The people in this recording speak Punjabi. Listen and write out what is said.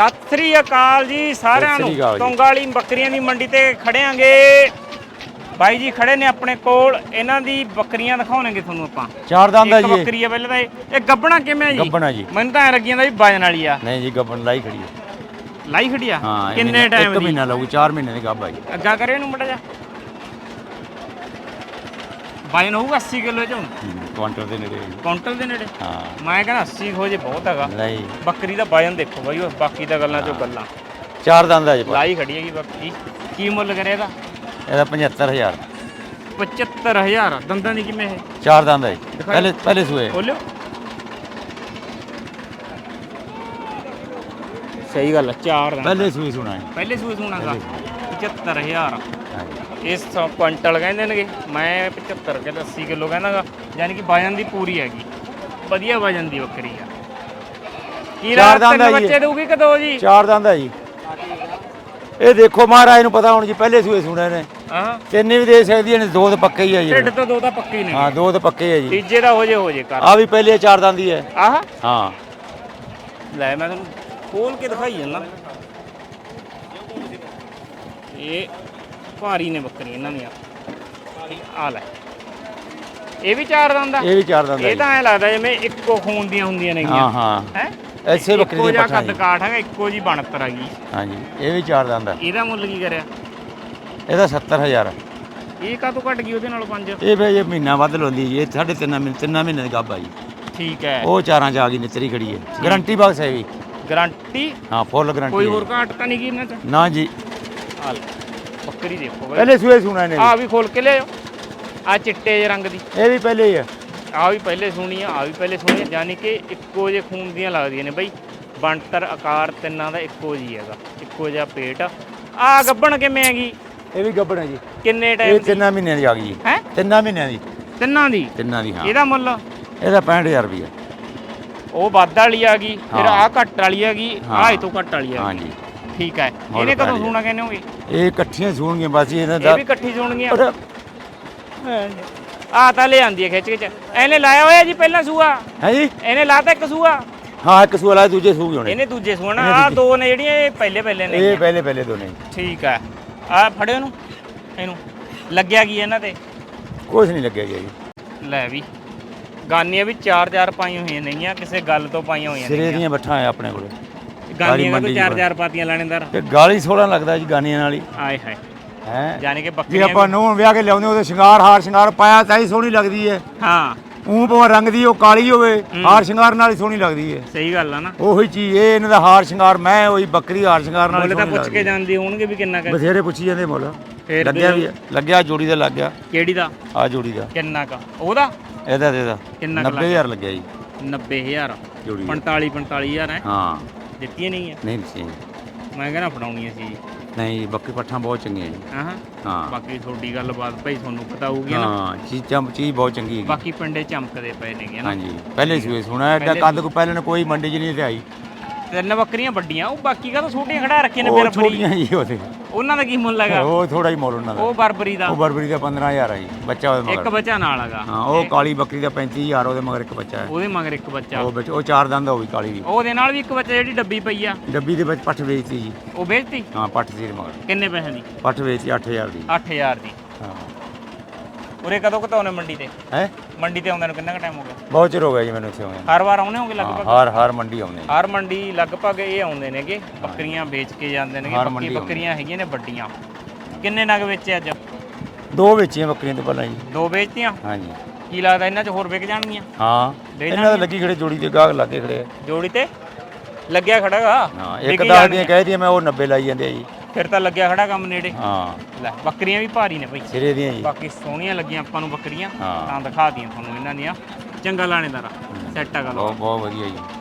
ਸਤਿ ਸ੍ਰੀ ਅਕਾਲ ਜੀ ਸਾਰਿਆਂ ਸਤਿ ਨੂੰ। ਸ੍ਰੀ ਅਕਾਲ ਜੀ। ਤੋਂਗਾ ਵਾਲੀ ਬੱਕਰੀਆਂ ਦੀ ਮੰਡੀ ਤੇ ਖੜਿਆਂਗੇ। ਬਾਈ ਜੀ ਖੜੇ ਨੇ ਆਪਣੇ ਕੋਲ। ਇਹਨਾਂ ਦੀ ਬੱਕਰੀਆਂ ਦਿਖਾਉਣਗੇ ਤੁਹਾਨੂੰ ਆਪਾਂ। ਚਾਰ ਦੰਦ ਆ ਇੱਕ ਜੀ ਇਹ। ਬੱਕਰੀ ਆ ਪਹਿਲਾਂ ਤਾਂ ਇਹ। ਇਹ ਗੱਬਣਾ ਕਿਵੇਂ ਆ ਜੀ? ਗੱਭਣ ਆ ਜੀ। ਮੈਨੂੰ ਤਾਂ ਐ ਲੱਗੀਆਂ ਦਾ ਵੀ ਵਜਨ ਵਾਲੀ ਆ। ਨਹੀਂ ਜੀ ਗੱਬਣ ਲਾਈ ਖੜੀ ਹੈ ਲਾਈ ਖੜੀ ਆ? ਹਾਂ ਇਹ ਕਿੰਨੇ ਮਹੀਨਾ- ਟਾਈਮ ਇੱਕ ਦੀ? ਮਹੀਨਾ ਲੱਗੂ 4 ਮਹੀਨੇ ਦੀ ਗੱਭ ਆ ਜੀ। ਅੱਗਾ ਕਰਿਓ ਇਹਨੂੰ ਮੜਾ ਜਾ ਵਜਨ ਹੋਊਗਾ 80 ਕਿਲੋ ਚੋਂ ਕੁਆਂਟਲ ਦੇ ਨੇੜੇ ਜੀ। ਕੁਇੰਟਲ ਦੇ ਨੇੜੇ? ਹਾਂ। ਮੈਂ ਕਹਿੰਦਾ 80 ਹੋ ਜੇ ਬਹੁਤ ਹੈਗਾ। ਨਹੀਂ। ਬੱਕਰੀ ਦਾ ਵਜਨ ਦੇਖੋ ਬਾਈ ਉਹ ਬਾਕੀ ਤਾਂ ਗੱਲਾਂ ਚੋਂ ਗੱਲਾਂ। ਚਾਰ ਦੰਦ ਆ ਜੀ। ਲਾਈ ਖੜੀ ਹੈਗੀ ਬੱਕਰੀ ਕੀ ਮੁੱਲ ਕਰਿਆ ਇਹਦਾ? ਇਹਦਾ 75000 75000 ਦੰਦਾਂ ਦੀ ਕਿਵੇਂ ਇਹ? ਚਾਰ ਦੰਦ ਦਿਖਾਓ। ਪਹਿਲੇ ਪਹਿਲੇ ਸੂਏ ਬੋਲਿਓ ਸਹੀ ਗੱਲ ਹੈ ਚਾਰ ਦੰਦ। ਪਹਿਲੇ ਸੂਏ ਸੁਣਾ ਹੈ। ਪਹਿਲੇ ਸੂਏ ਸੁਣਾਗਾ 75000 ਹਾਂਜੀ ਇਸ ਤੋਂ ਕੁਇੰਟਲ ਕਹਿੰਦੇ ਨੇਗੇ। ਮੈਂ 75 ਕਿ 80 ਕਿਲੋ ਕਹਿੰਦਾਗਾ ਯਾਨੀ ਕਿ ਵਜਨ ਦੀ ਪੂਰੀ ਹੈਗੀ। ਵਧੀਆ ਵਜਨ ਦੀ ਬੱਕਰੀ ਆ। ਕੀ ਚਾਰ ਰਾਤ ਦੰਦ ਤਿੰਨ ਆ ਜੀ। ਬੱਚੇ ਦਊਗੀ ਕਿ ਦੋ ਜੀ? ਚਾਰ ਦੰਦ ਆ ਜੀ। ਇਹ ਦੇਖੋ ਮਹਾਰਾਜ ਨੂੰ ਪਤਾ ਹੁਣ ਜੀ ਪਹਿਲੇ ਸੂਏ ਸੁਣੇ ਨੇ। ਹਾਂ। ਤਿੰਨ ਵੀ ਦੇ ਸਕਦੀਆਂ ਨੇ ਦੋ ਤਾਂ ਪੱਕੇ ਹੀ ਆ ਜੀ। ਢਿੱਡ ਤੋਂ ਦੋ ਤਾਂ ਪੱਕੇ ਹੀ ਨੇ। ਹਾਂ ਦੋ ਤਾਂ ਪੱਕੇ ਆ ਜੀ। ਤੀਜੇ ਦਾ ਹੋ ਜੇ ਹੋ ਜੇ ਕਰ। ਆ ਵੀ ਪਹਿਲੇ ਚਾਰ ਦੰਦ ਹੀ ਹੈ ਆਹ? ਹਾਂ। ਲੈ ਮੈਂ ਤੁਹਾਨੂੰ ਖੋਲ ਕੇ ਦਿਖਾਈ ਜਾਂਦਾ। ਇਹ ਭਾਰੀ ਨੇ ਬੱਕਰੀ ਇਹਨਾਂ ਦੀਆਂ। ਆ ਲੈ। ਇਹ ਵੀ ਚਾਰ ਦੰਦ ਆ? ਇਹ ਵੀ ਚਾਰ ਦੰਦ ਆ ਇਹ ਤਾਂ ਐ ਲੱਗਦਾ ਜਿਵੇਂ ਇੱਕੋ ਖੂਨ ਦੀਆਂ ਹੁੰਦੀਆਂ ਨੇ ਹਾਂ ਹਾਂ। ਹੈ? ਐਸੇ ਬੱਕਰੀ ਇੱਕੋ ਦੀ ਜਿਹਾ ਪੱਠਾ ਕੱਦ ਜੀ। ਕਾਠ ਹੈਗਾ ਇੱਕੋ ਜੀ ਬਣਤਰ ਹੈਗੀ ਹਾਂਜੀ ਇਹ ਵੀ ਚਾਰ ਦੰਦ ਆ। ਇਹਦਾ ਮੁੱਲ ਕੀ ਕਰਿਆ? ਇਹਦਾ 70000 ਇਹ ਕਾਹਤੋਂ ਘਟ ਗਈ ਉਹਦੇ ਨਾਲੋਂ ਪੰਜ? ਇਹ ਵੀ ਇਹ ਮਹੀਨਾ ਵੱਧ ਲੋਂਦੀ ਜੀ। ਇਹ ਸਾਢੇ ਤਿੰਨ ਮਹੀਨੇ ਤਿੰਨਾਂ ਮਹੀਨੇ ਦੀ ਗੱਭ ਆ ਜੀ। ਠੀਕ ਹੈ। ਉਹ ਚਾਰਾਂ ਚ ਆ ਗਈ ਨਿਤਰੀ ਖੜੀ ਹੈ। ਗਾਰੰਟੀ ਬਾਕਸ ਹੈ ਵੀ। ਗਾਰੰਟੀ ਹਾਂ ਫੁੱਲ ਕੋਈ ਗਾਰੰਟੀ ਹੋਰ ਘਾਟ ਤਾਂ ਨਹੀਂ ਗਈ ਇਹਨਾਂ ਚ? ਨਾ ਜੀ। ਆ ਲੈ। ਬੱਕਰੀ ਦੇਖੋ ਬਾਈ। ਪਹਿਲੇ ਸੂਏ ਸੁਣਾ ਨੇ ਆ ਵੀ। ਖੋਲ ਕੇ ਲਿਆਓ ਆ ਚਿੱਟੇ ਜਿਹੇ ਰੰਗ ਦੀ। ਇਹ ਵੀ ਪਹਿਲੇ ਹੀ ਆ। ਆ ਵੀ ਪਹਿਲੇ ਸੁਣੀ ਆ ਆ ਵੀ ਪਹਿਲੇ ਸੁਣੀ ਆ। ਯਾਨੀ ਕਿ ਇੱਕੋ ਜਿਹੇ ਖੂਨ ਦੀਆਂ ਲੱਗਦੀਆਂ ਨੇ ਬਈ। ਬਣਤਰ ਆਕਾਰ ਤਿੰਨਾਂ ਦਾ ਇੱਕੋ ਜੀ ਹੈਗਾ। ਇੱਕੋ ਜਿਹਾ ਪੇਟ ਆ। ਗੱਬਣ ਕਿਵੇਂ ਹੈਗੀ? ਇਹ ਵੀ ਗੱਬੜ ਹੈ ਜੀ। ਕਿੰਨੇ ਇਹ ਟਾਈਮ ਤਿੰਨਾਂ ਮਹੀਨਿਆਂ ਦੀ ਆ ਗਈ ਜੀ। ਹੈ? ਤਿੰਨਾਂ ਮਹੀਨਿਆਂ ਦੀ। ਤਿੰਨਾਂ ਦੀ? ਤਿੰਨਾਂ ਦੀ ਹਾਂ। ਇਹਦਾ ਮੁੱਲ? ਇਹਦਾ 65000 ਰੁਪਏ ਉਹ ਵੱਧ ਵਾਲੀ ਆ ਗਈ। ਫਿਰ ਹਾਂ। ਆ ਘੱਟ ਵਾਲੀ ਆ ਗਈ। ਆ ਹਾਂ। ਇਹ ਤੋਂ ਘੱਟ ਵਾਲੀ ਆ ਗਈ। ਹਾਂਜੀ ਠੀਕ ਹੈ। ਇਹਨੇ ਕਦੋਂ ਭਾਰੀ ਆ। ਸੂਣਾ ਕਹਿੰਦੇ ਹੋਗੇ ਇਹ ਇਕੱਠੀਆਂ ਸੂਣਗੀਆਂ ਬਸ ਇਹਨਾਂ ਇਹ ਦਾ ਵੀ ਇਕੱਠੀ ਸੂਣਗੀਆਂ। ਔਰ ਆ ਤਾਂ ਲੈ ਆਂਦੀ ਹੈ ਖਿੱਚ ਖਿੱਚ ਇਹਨੇ ਲਾਇਆ ਹੋਇਆ ਜੀ ਪਹਿਲਾਂ ਸੂਆ। ਹੈ ਜੀ? ਇਹਨੇ ਲਾਤਾ ਇੱਕ ਸੂਆ। ਹਾਂ ਇੱਕ ਸੂਆ ਲਾਇਆ ਦੂਜੇ ਸੂਗੇ ਹੋਣੇ। ਇਹਨੇ ਦੂਜੇ ਸੂਣਾ ਇਹਨੇ ਆ ਦੂਜੇ। ਦੋ ਨੇ ਜਿਹੜੀਆਂ ਇਹ ਪਹਿਲੇ ਪਹਿਲੇ ਨੇ ਇਹ ਪਹਿਲੇ ਪਹਿਲੇ ਦੋਨੇ ਠੀਕ ਹੈ। ਆ ਫੜਿਓ ਇਹਨੂੰ। ਇਹਨੂੰ। ਲੱਗਿਆ ਕੀ ਇਹਨਾਂ ਤੇ? ਕੁਝ ਨਹੀਂ ਲੱਗਿਆ ਜੀ ਲੈ ਵੀ। ਗਾਨੀਆਂ ਵੀ ਚਾਰ ਚਾਰ ਪਾਈਆਂ ਹੋਈਆਂ ਨੇਗੀਆਂ ਕਿਸੇ ਗੱਲ ਤੋਂ ਪਾਈਆਂ ਹੋਈਆਂ ਸਿਰੇ ਦੀਆਂ ਬੱਠਾਂ ਆ ਆਪਣੇ ਕੋਲ। ਗਾਨੀਆਂ ਮੰਡੀ ਚ ਚਾਰ ਚਾਰ ਪਾਤੀਆਂ ਲਾਣੇਦਾਰ। ਤੇ ਗਾਲੀ ਸੋਹਣਾ ਲੱਗਦਾ ਜੀ ਗਾਨੀਆਂ ਨਾਲ ਹੀ। ਆਏ ਹਾਏ। ਹੈ? ਯਾਨੀ ਕਿ ਜੇ ਬੱਕਰੀਆਂ ਆਪਾਂ ਨੂੰ ਵਿਆਹ ਕੇ ਲਿਆਉਂਦੇ ਉਹਦੇ ਸ਼ਿੰਗਾਰ ਹਾਰ ਸ਼ਿੰਗਾਰ ਪਾਇਆ ਤਾਂ ਹੀ ਸੋਹਣੀ ਲੱਗਦੀ ਹੈ। ਹਾਂ। ਉਹ ਭਾਵੇਂ ਰੰਗ ਦੀ ਉਹ ਕਾਲੀ ਹੋਵੇ ਹਾਰ ਸ਼ਿੰਗਾਰ ਨਾਲ ਹੀ ਸੋਹਣੀ ਲੱਗਦੀ ਹੈ। ਸਹੀ ਗੱਲ ਆ ਨਾ। ਉਹੀ ਚੀਜ਼ ਇਹ ਇਹਨਾਂ ਦਾ ਹਾਰ ਸ਼ਿੰਗਾਰ ਮੈਂ ਉਹੀ ਬੱਕਰੀ ਹਾਰ ਸ਼ਿੰਗਾਰ ਨਾਲ ਹੀ ਤਾਂ ਸੋਹਣੀ ਪੁੱਛ ਕੇ ਲੱਗਦੀ। ਜਾਂਦੇ ਹੋਣਗੇ ਵੀ ਕਿੰਨਾ ਕੁ। ਬਥੇਰੇ ਪੁੱਛੀ ਜਾਂਦੇ ਮੁੱਲ। ਫੇਰ ਲੱਗਿਆ ਵੀ ਹੈ। ਲੱਗਿਆ ਜੋੜੀ ਦਾ ਲੱਗ ਗਿਆ ਕਿਹੜੀ ਦਾ? ਆ ਜੋੜੀ ਦਾ। ਕਿੰਨਾ ਕਾ? ਉਹਦਾ? ਇਹਦਾ ਦੇ ਦਾ ਕਿੰਨਾ ਕੁ 90000 ਲੱਗਿਆ? ਜੀ। 90000 ਜੋੜੀ ਦਾ। 45 45000 ਹੈ? ਹਾਂ। ਦਿੱਤੀਆਂ ਨਹੀਂ ਹੈ ਨਹੀਂ ਸੀ ਮੈਂ ਕਹਿੰਦਾ ਫੜਾਉਣੀਆਂ ਸੀ। ਨਹੀਂ ਬੱਕਰੀ ਪੱਠਾਂ ਬਹੁਤ ਚੰਗੀਆਂ ਜੀ। ਹਾਂ ਹਾਂ। ਬਾਕੀ ਤੁਹਾਡੀ ਗੱਲਬਾਤ ਭਾਈ ਤੁਹਾਨੂੰ ਪਤਾ ਹੋਊਗੀ ਨਾ। ਹਾਂ ਚੀਜ਼ਾਂ ਚੀਜ਼ ਬਹੁਤ ਚੰਗੀ ਹੈਗੀ। ਬਾਕੀ ਪਿੰਡੇ ਚਮਕਦੇ ਪਏ ਨੇਗੇ ਨਾ। ਹਾਂਜੀ ਪਹਿਲੇ ਸੂਏ ਸੁਣਾ ਐਡਾ ਪਹਿਲੇ ਕੰਦ ਕੋ ਪਹਿਲੇ ਨੇ ਕੋਈ ਮੰਡੀ 'ਚ ਨਹੀਂ ਲਿਆਈ ਤਿੰਨ ਬੱਕਰੀਆਂ ਵੱਡੀਆਂ ਉਹ ਬਾਕੀ ਕਾ ਤਾਂ ਛੋਟੀਆਂ ਖੜਾ ਰੱਖੀਆਂ ਨੇ ਉਹ ਫਰੀ ਛੋਟੀਆਂ ਜੀ ਉਹਦੇ। ਉਹਨਾਂ ਦਾ ਕੀ ਮੁੱਲ ਹੈਗਾ? ਉਹ ਥੋੜਾ ਹੀ ਮੁੱਲ ਉਹਨਾਂ ਦਾ। ਉਹ ਬਰਬਰੀ ਦਾ। ਉਹ ਬਰਬਰੀ ਦਾ 15000 ਆ ਜੀ ਬੱਚਾ ਉਹਦੇ ਇੱਕ ਮਗਰ। ਬੱਚਾ ਨਾਲ ਹੈਗਾ। ਹਾਂ ਉਹ ਕਾਲੀ ਬੱਕਰੀ ਦਾ 35000 ਉਹਦੇ ਮਗਰ ਇੱਕ ਬੱਚਾ ਹੈ। ਉਹਦੇ ਮਗਰ ਇੱਕ ਬੱਚਾ। ਉਹ ਵਿੱਚ ਉਹ ਚਾਰ ਦੰਦ ਉਹ ਵੀ ਕਾਲੀ ਦੀ। ਉਹਦੇ ਨਾਲ ਵੀ ਇੱਕ ਬੱਚਾ ਜਿਹੜੀ ਡੱਬੀ ਪਈ ਆ। ਡੱਬੀ ਦੇ ਵਿੱਚ ਪੱਠ ਵੇਚਤੀ ਜੀ। ਉਹ ਵੇਚਤੀ? ਹਾਂ ਪੱਠ ਸੀ ਇਹਦੇ ਮਗਰ। ਕਿੰਨੇ ਪੈਸੇ ਦੀ? ਪੱਠ ਵੇਚਤੀ 8000 ਦੀ। 8000 ਦੀ। ਹਾਂ। ਉਰੇ ਕਦੋਂ ਕਤਾਉਨੇ ਮੰਡੀ ਤੇ? ਹੈ? ਮੰਡੀ ਤੇ ਆਉਂਦੇ ਨੂੰ ਕਿੰਨਾ ਕੁ ਟਾਈਮ ਹੋ ਗਿਆ? ਬਹੁਤ ਚਿਰ ਹੋ ਗਿਆ ਜੀ ਮੈਨੂੰ ਇੱਥੇ ਆਉਂਦੇ ਹਰ ਵਾਰ ਆਉਣੇ ਹੋਗੇ ਲਗਭਗ? ਹਾਰ ਹਾਰ ਮੰਡੀ ਆਉਂਦੇ ਹਰ ਮੰਡੀ ਲਗਭਗ ਇਹ ਆਉਂਦੇ ਨੇਗੇ ਬੱਕਰੀਆਂ ਵੇਚ ਕੇ ਜਾਂਦੇ ਨੇਗੇ ਆਉਂਦੇ। ਬੱਕਰੀਆਂ ਹੈਗੀਆਂ ਨੇ ਵੱਡੀਆਂ। ਕਿੰਨੇ ਨਗ ਵੇਚੇ ਅੱਜ? ਦੋ ਵੇਚੀਆਂ ਬੱਕਰੀਆਂ ਤੋਂ ਪਹਿਲਾਂ ਜੀ। ਦੋ ਵੇਚਤੀਆਂ? ਹਾਂਜੀ। ਕੀ ਲੱਗਦਾ ਇਹਨਾਂ 'ਚ ਹੋਰ ਵਿਕ ਜਾਣਗੀਆਂ? ਹਾਂ ਇਹਨਾਂ ਦਾ ਲੱਗੀ ਖੜੇ ਜੋੜੀ ਦੇ ਗਾਹਕ ਲੱਗੇ ਖੜੇ। ਜੋੜੀ ਤੇ? ਲੱਗਿਆ ਖੜਾਗਾ ਹਾਂ ਇੱਕ ਦਸ ਦੀਆਂ ਕਹਿ ਦੀਆਂ ਮੈਂ ਉਹ 90 ਲਾਈ ਜਾਂਦੇ ਆ ਜੀ। ਫਿਰ ਤਾਂ ਲੱਗਿਆ ਖੜਾ ਕੰਮ ਨੇੜੇ। ਹਾਂ। ਲੈ ਬੱਕਰੀਆਂ ਵੀ ਭਾਰੀ ਨੇ ਭਾਈ ਸਿਰੇ ਦੀਆਂ ਜੀ। ਬਾਕੀ ਸੋਹਣੀਆਂ ਲੱਗੀਆਂ ਆਪਾਂ ਨੂੰ ਬੱਕਰੀਆਂ। ਹਾਂ। ਤਾਂ ਦਿਖਾ ਦੀਆਂ ਤੁਹਾਨੂੰ ਇਹਨਾਂ ਦੀਆਂ। ਚੰਗਾ ਲਾਣੇਦਾਰਾ। ਸੈੱਟ ਆ ਗੱਲ। ਬਹੁਤ ਬਹੁਤ ਵਧੀਆ ਜੀ।